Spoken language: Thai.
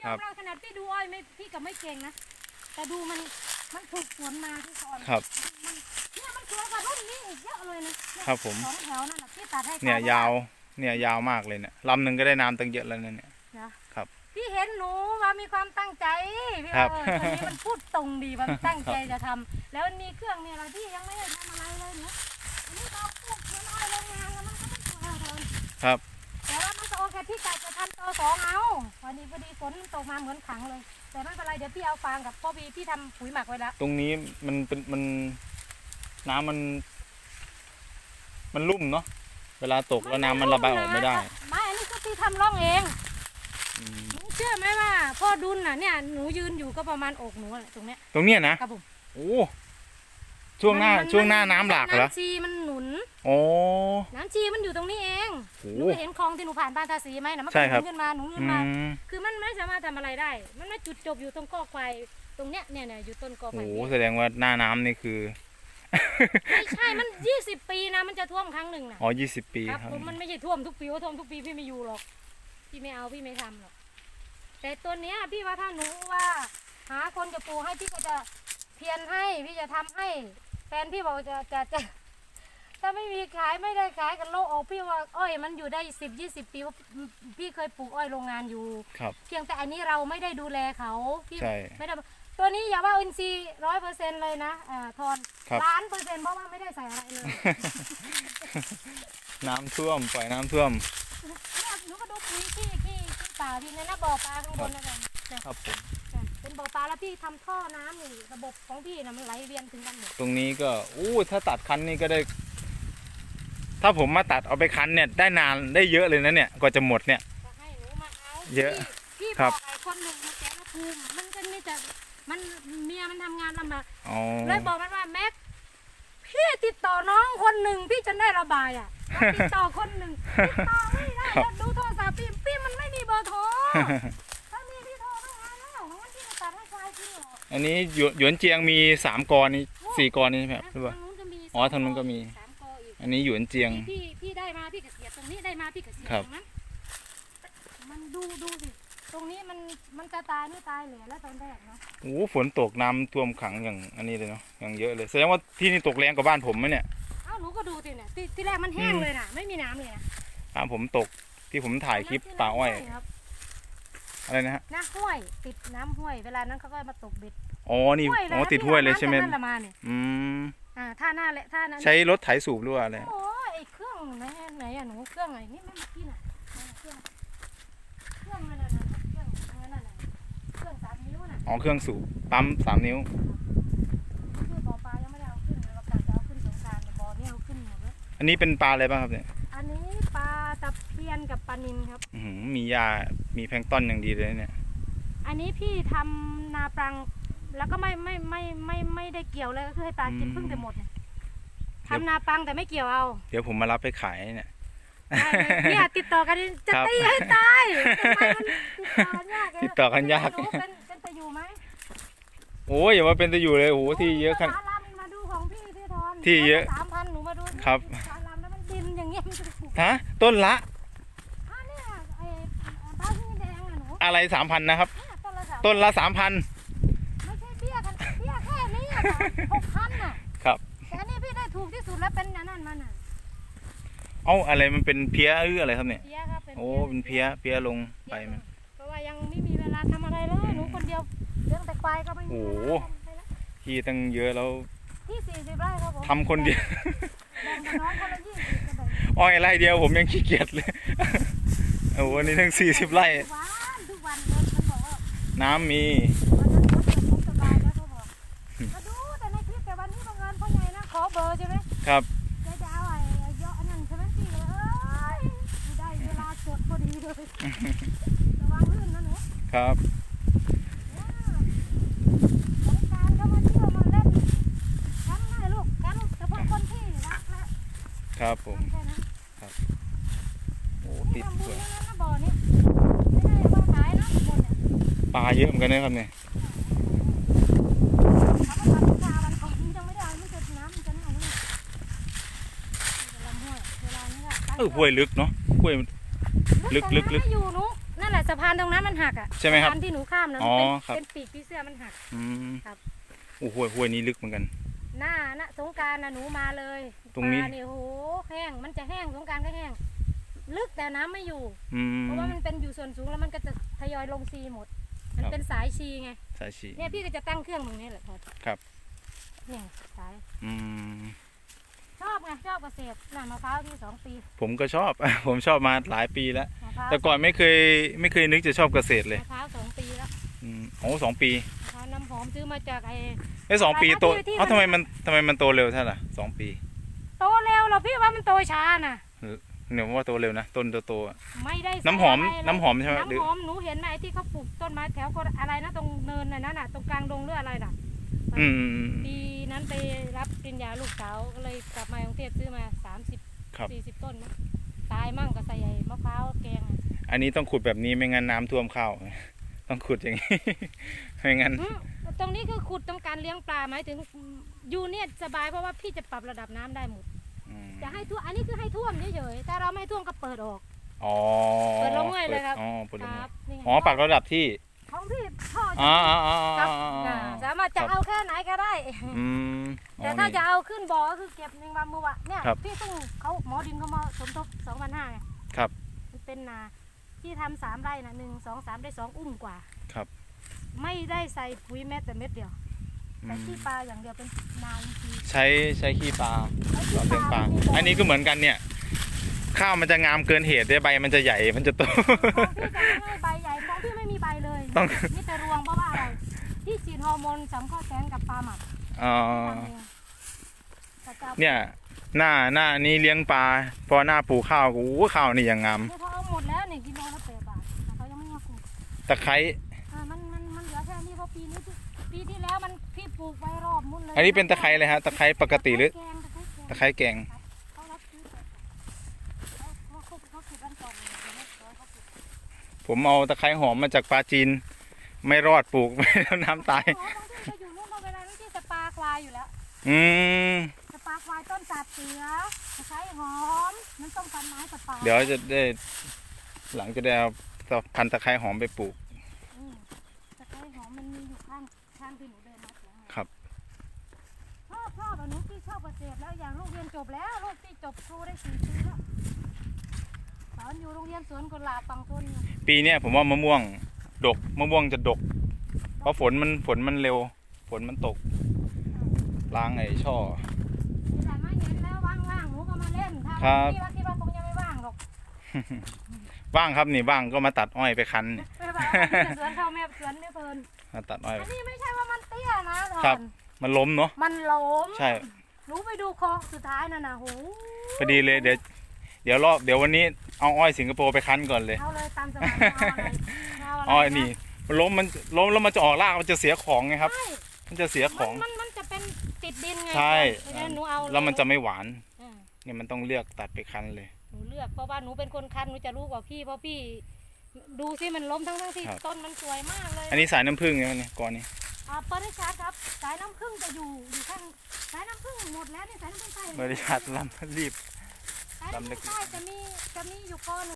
ยครัอบมรับขนาดพี่ดูอ้อยไม่พี่กับไม่เก่งนะแต่ดูมันมันถูกสวนมาที่สอนครับ มันเนี่ยมันสวยกว่ารุ่นนี้อีกเยอะเลยนะครับผมสองแถวนั่นแหละพี่ตัดให้ขเนี่ยยาวเนี่ยยาวมากเลยเนี่ยลำหนึ่งก็ได้น้ำตั้งเยอะแล้วนะเนี่ยนะครับ พี่เห็นหนูว่ามีความตั้งใจพี่ครัว่าบเออคนนี้มันพูดตรงดีมันตั้งใจจะทำแล้วมันมีเครื่องเนี่ยอะไรที่ยังไม่ได้ทำอะไรเลยเนี่ยอันนี้เราปลูกเงินอ้อยโรงงานแล้วมันก็ไม่สวยเลยครับ แต่ว่ามันก็โอเคพี่ไก่จะทำตัวสองเอา วันนี้พอดีฝนตกมาเหมือนขังเลย แต่ไม่เป็นไรเดี๋ยวพี่เอาฟางกับพ่อบีพี่ทำปุ๋ยหมักไว้แล้วตรงนี้มันเป็นมันน้ำมัน มันลุ่มเนาะเวลาตกแล้วน้ำมันระบายออกไม่ได้ไม่อันนี้คือพี่ทำร่องเองอืมหนูเชื่อไหมว่าพ่อดุลน่ะเนี่ยหนูยืนอยู่ก็ประมาณอกหนูแหละตรงเนี้ยตรงเนี้ยนะ ครับผมโอ้ ช่วงหน้ามัช่วงหน้าน้ำหลากเหรอน้ำชีมันหนุนโอ้น้ำชีมันอยู่ตรงนี้เองโหหนูเห็นคลองที่หนูผ่านบ้านทาสีไหมนะมันใช่ก็หครันุบนขึ้นมาหนุนขึ้อืนมา มคือมันไม่สามารถทำอะไรได้ มันไม่จุดจบอยู่ตรงกอควายตรงเนี้ยเนี่ยเนี่ยอยู่ต้นกอโหควายเนี่ยแสดงว่าหน้าน้ำนี่คือไม่ใช่ มันยี่สิบปีนะมันจะท่วมครั้งหนึ่งนะอ๋อยี่สิบปีครับครับผมมันไม่ใช่ท่วมทุกปีว่าท่วมทุกปีพี่ไม่อยู่หรอก พี่ไม่เอาพี่ไม่ทำหรอก แต่ตัวเนี้ยพี่ว่าถ้าหนูว่า หาคนจะปลูกให้พี่ก็จะเพียรให้พี่จะทำให้ แฟนพี่บอกจะจะจะถ้าไม่มีขายไม่ได้ขายกันโลกออกพี่ว่าอ้อยมันอยู่ได้สิบยี่สิบปีว่าพี่เคยปลูกอ้อยโรงงานอยู่ ครับ เพียงแต่อันนี้เราไม่ได้ดูแลเขาพี่ใช่ไม่ได้ตัวนี้อย่าว่าอินซีร้อยเปอร์เซ็นต์เลยนะอ่าทอนครับล้านเปอร์เซ็นต์เพราะว่าไม่ได้ใส่อะไรเลยน้ำท่วมปล่อยน้ำท่วมเนี่ยหนูก็ดูปุ๋ยที่ที่ที่ป่าที่ในหน้าบ่อปลาข้างบนนั่นแหละเนี่ยครับผมเนี่ยเป็น บ่อปลาแล้วพี่ทำท่อน้ำนี่ระบบของพี่นะมันไหลเวียนถึงกันหมดตรงนี้ก็อู้ถ้าตัดคันนี่ก็ได้ ถ้าผมมาตัดเอาไปคันเนี่ยได้นานได้เยอะเลยนะเนี่ยกว่าจะหมดเนี่ยจะให้หนูมาเอาเยอะพี่พี่ครับบอกไอ้คนหนึ่งมันแกะภูมิมันก็นี่จะมันเมียมันทำงานลำบากอ๋อเลยบอกมันว่าแม็กพี่ติดต่อน้องคนหนึ่งพี่จะได้ระบายอะแล้วติดต่อคนหนึ่งติดต่อไม่ได้แล้วดูโทรศัพท์พี่พี่มันไม่มีเบอร์โทร ออันนี้หยวนหยวนเจียงมีสามกรนี่สี่กรนี่ใช่ไหมครับหรือเปล่าทางนู้นก็มีอ๋อทางนู้นก็มี สามกออีกอันนี้หยวนเจียง พี่พี่ได้มาพี่ก็เสียบตรงนี้ได้มาพี่ก็เสียบครับ ตรงนั้นมันดูดูสิตรงนี้มันมันจะตายไม่ตายเหลือแล้วตอนแรกเนาะโอ้ฝนตกน้ำท่วมขังอย่างอันนี้เลยเนาะอย่างเยอะเลยแสดงว่าที่นี่ตกแรงกว่าบ้านผมไหมเนี่ย เอ้าหนูก็ดูสิเนี่ยที่ที่แรกมันแห้งอืม เลยน่ะ ไม่มีน้ำเลยนะบ้านผมตกที่ผมถ่ายคลิปป่าอ้อยน้ำห้วครับ อะไรนะฮะน้ำห้วยติดน้ำห้วยเวลานั้นเขาก็มาตกเบ็ดอ๋อนี่ห้วยเลยอ๋อนะติดห้วยเลยใช่ไหมน้ำจากนั่นละมาเนี่ยอืมอ่าท่าหน้าและท่านั้นใช้รถไถสูบหรือว่าอะไรโอ้ยไอ้เครื่องไหนไหนอะหนูเครื่องไหนนี่ไม่เมื่อกี้น่ะนั่นน่ะเครื่องเครื่องนั่นน่ะเครื่องนั่นน่ะเครื่องสามนิ้วน่ะอ๋อเครื่องสูบปั๊มสามนิ้วคือบ่อปลายังไม่ได้เอาขึ้นเลยเรากะจะเอาขึ้นสงกรารแต่บ่อนี่เอาขึ้นหมดแล้วอันนี้เป็นปลาอะไรบ้างครับเนี่ยอันนี้ปลาตะเพียนกับปลานินครับ อื้อหือมียา มีแพลงก์ต้อนอย่างดีเลยเนี่ย อันนี้พี่ทำนาปรัง แล้วก็ไม่ไม่ไม่ไม่ไม่ได้เกี่ยวเลยก็คือให้ปลากินอืมเพิ่งแต่หมดเนี่ยเดี๋ยวทำนาปังแต่ไม่เกี่ยวเอาเดี๋ยวผมมารับไปขายเนี่ย ได้เลยเนี่ยติดต่อกันจะครับตีให้ตายทำไมมันติดต่อกันยากะติดต่อกันยากหนูเป็นเป็นตะอยู่ไหมโอ้ยอย่ามาเป็นตะอยู่เลยโอ้โหที่เยอะขนาด สาลำมาดูของพี่ที่ทอนที่เยอะสามพันหนูมาดูสิครับ สาลำแล้วมันดินอย่างเงี้ยมันจะปลูก ฮะต้นละอะเนี่ยไอ้บ้านที่แดง อะหนูอะไรสามพันนะครับเนี่ยต้นละสามต้นละสามพันไม่ใช่เบี้ยกันเบี้ยแค่นี้อะหกพันอะครับแต่อันนี้พี่ได้ถูกที่สุดแล้วเป็นอันนั้นมันอะเอ้าอะไรมันเป็นเพี้ยหรืออะไรครับเนี่ยเพี้ยครับเป็นโอ้เป็นเพี้ยเพี้ยลงไปมันเพราะว่ายังไม่มีเวลาทำอะไรเลยหนูคนเดียวเรื่องแต่ควายก็ไม่มีโอ้เวโหลาทำไปแล้วที่ตั้งเยอะแล้วที่สี่สิบไร่ครับผมทำคนเดียวแบ่งกับน้องคนละยี่สิบก็แบ่งอ้อยไร่เดียวผมยังขี้เกียจเลยโอ้โหอันนี้ทั้งสี่สิบไร่ น้ำมีวันนั้นเขาเก็บของสบายแล้วเขาบอกมาดูแต่ในคลิปแต่วันนี้บังเอิญพ่อใหญ่นะขอเบอร์ใช่ไหมครับแกจะเอาไอ้ไอ้เยอะอันนั้นใช่ไหมพี่เลยเอ้ยไม่ได้เวลาจดพอดีเลยระวังลื่นนะหนูครับสงกรารก็มาเที่ยวมาเล่นแคมป์ได้ลูกแคมป์เฉพาะคนที่รักและครับผมแค่นั้นโอ้นี่ติดทำบุสญวย ปลาเยอะเหมือนกันนะครับเนี่ยเขาก็ทำราวันก่อนมันยังไม่ได้เอาไม่เจอน้ำมันจะน่าเลยลำห้วยเวลานี้ก็เออห้วยลึกเนาะห้วยลึกลึกลึกแต่น้ำไม่อยู่หนูนั่นนแหละสะพานตรงนั้นมันหักอะใช่ไหมครับสะพานที่หนูข้ามนะอ๋มันอเป็นครับเป็นปีกผีเสื้อมันหักอืมครับโอ้โหห้วยนี้ลึกเหมือนกันหน้าหน้าสงกรารนะหนูมาเลยตรงนี้ปลาเนี่ยโอ้โหแห้งมันจะแห้งสงกรารก็แห้ง ลึกแต่น้ำไม่อยู่อืมเพราะว่ามันเป็นอยู่ส่วนสูงแล้วมันก็จะทยอยลงซีหมด มันครับเป็นสายชีไง สายฉีเนี่ยพี่ก็จะตั้งเครื่องตรงนี้แหละพอครับเนี่ยสายอืมชอบไงชอบเกษตรน่ะมะพร้าวที่สองปีผมก็ชอบ ผมชอบมาหลายปีแล้ว มะพร้าวแต่ก่อนไม่เคยไม่เคยนึกจะชอบเกษตรเลยมะพร้าวสองปีแล้วอืมโอ้สองปีมะพร้าวน้ำหอมซื้อมาจากไอ้ ไอ้ยสองปีอะไรนะโตที่ที่ เอ้าทำไมมันทำไมมันโตเร็วเท่าไหร่สองปี โตเร็วเหรอพี่ว่ามันโตช้าน่ะ เนี่ยผมว่าโตเร็วนะต้นโตๆอะไม่ได้ใส่น้ำหอมะไรเลยน้ำหอมใช่ไหมหรือน้ำหอมหนูเห็นไหมไอ้ที่เขาปลูกต้นไม้แถวคนอะไรนะตรงเนินน่ะนั่นน่ะตรงกลางดงหรืออะไรน่ะอืมปีนั้นไปรับปริญญาลูกสาวก็เลยกลับมากรุงเทพซื้อมาสามสิบครับ สี่สิบต้นมั้งตายมั่งก็ใส่ไอ้มะพร้าวแกงอะอันนี้ต้องขุดแบบนี้ไม่งั้นน้ำท่วมข้าว ต้องขุดอย่างนี้ ไม่งั้น อืมตรงนี้คือขุดตรงการเลี้ยงปลาหมายถึงอยู่เนี่ยสบายเพราะว่าพี่จะปรับระดับน้ำได้หมดอืม จะให้ท่วมอันนี้คือให้ท่วมเฉยๆถ้าเราไม่ท่วมก็เปิดออก อ๋อเปิดลงเลยเลยครับ อ๋อเปิดลงคเลยรับนี่ไงอ๋อปรับระดับที่ของพี่พ่อจะอ๋ออ๋ออ๋อครับอ๋ออ๋ออ่าสามารถจะเอาแค่ไหนก็ได้ อืมอ๋อแต่ถ้านี่ จะเอาขึ้นบ่อก็คือเก็บหนึ่งวันมือวะเนี่ยครับพี่ต้องเขาหมอดินเขามาสมทบสองพันห้าไงครับมันเป็นนาที่ทำสามไร่นะหนึ่งสองสามได้สองอุ้มกว่าครับ ไม่ได้ใส่ปุ๋ยแม้แต่เม็ดเดียว อืใส่มขี้ปลาอย่างเดียวเป็นนาอินทรีย์ใช้ใช้ขี้ปลาใช้ตอนเลี้ยงปลามีบ่อันนี้ก็เหมือนกันเนี่ย ข้าวมันจะงามเกินเหตุด้วยใบมันจะใหญ่ มันจะโต ของพี่จะไม่ให้ใบใหญ่ของพี่ไม่มีใบเลยต้อง นี่แต่รวงเพราะว่าอะไรที่ฉีดฮอร์โมนสำข้าวแสงกับปลาหมักอ๋อ ทำเองแต่จะเนี่ย หน้าหน้านี้เลี้ยงปลา พอหน้าปลูกข้าวก็โอ้โหข้าวนี่อย่างงามนี่เขาเอาหมดแล้วนี่กิโลละแปดบาทแต่เขายังไม่มาปลูกตะไคร้ อ่ามันมันมันเหลือแค่นี้เพราะปีนี้ที่ปีที่แล้วมันพี่ ปลูกไว้รอบมุ้นเลยอันนี้เป็นตะไคร้เลยฮะตะไคร้ปกติหรือแกงตะไคร้แกงตะไคร้แกงเขารับซื้อแต่เขาเขาเขาเขาขุดอันก่อนเลยเดี๋ยวไม่ร้อยเขาขุดผมเอาตะไคร้หอมมาจากปลาจีน ไม่รอดปลูก ไม่แล้วน้ำตายอ๋อบางที่จะอยู่นู่นเราเวลานั้นที่สปาควายอยู่แล้ว อืมสปาควายต้นสาบเสือตะไคร้หอมน้ำส้มฟันไม้สปาเดี๋ยวจะได้ หลังจะได้เอาพันธุ์ตะไคร้หอมไปปลูก อืมตะไคร้หอมมันมีอยู่ข้างข้างที่หนูเดินมาเสียง ครับ ชอบชอบอะหนูพี่ช อบเกษตรแล้วอย่างลูกเรียนจบแล้วลูกพี่จบครูได้สี่ปีแล้วสอนอยู่โรงเรียนสวนกุหลาบฝั่งทนอยู่ปีเนี้ยผมว่ามะม่วงดกมะม่วงจะดก เพราะฝนมันฝนมันเร็ว ฝนมันตกล้างไอ้ช่อนี่แหละมาเห็นแล้วว่างๆหนูก็มาเล่นถ้าครับพี่ว่าคิดว่าคงยังไม่ว่างหรอกว่างครับนี่ว่างก็มาตัดอ้อยไปคั้นนี่ไม่ว่าพี่จะสวนเข้าแม่สวนไม่เพลินมาตัดอ้อย อันนี้ไม่ใช่ว่ามันเตี้ยนะทอนครับ มันล้มเนาะมันล้มใช่ หนูไปดูคลองสุดท้ายนั่นน่ะโหพอดีเลยเดี๋ยวเดี๋ยวรอบเดี๋ยววันนี้เอาอ้อยสิงคโปร์ไปคั้นก่อนเลย เอาเลยตามสบายเอาอะไรเอาอะไรอ้อยนี่มันล้มมันล้มแล้วมันจะออกรากมันจะเสียของไงครับ ใช่มันจะเสียของ มันมันมันจะเป็นติดดินไงใช่ เพราะฉะนั้นหนูเอาแล้วมันจะไม่หวานอ่าเนี่ยมันต้องเลือกตัดไปคั้นเลย หนูเลือกเพราะว่าหนูเป็นคนคันหนูจะรู้กว่าพี่เพราะพี่ ดูสิมันล้มทั้งทั้งๆที่ครับ ต้นมันสวยมากเลยอันนี้สายน้ำผึ้งเนี่ยเนี่ยก่อนนี้ อ่าปริชาร์จครับ สายน้ำผึ้งจะอยู่อยู่ข้างสายน้ำผึ้งหมดแล้วนี่สายน้ำผึ้งใต้บริษัทลำรีบ สายน้ำผึ้งใต้จะมีจะมีอยู่ก้อนหนึ่ง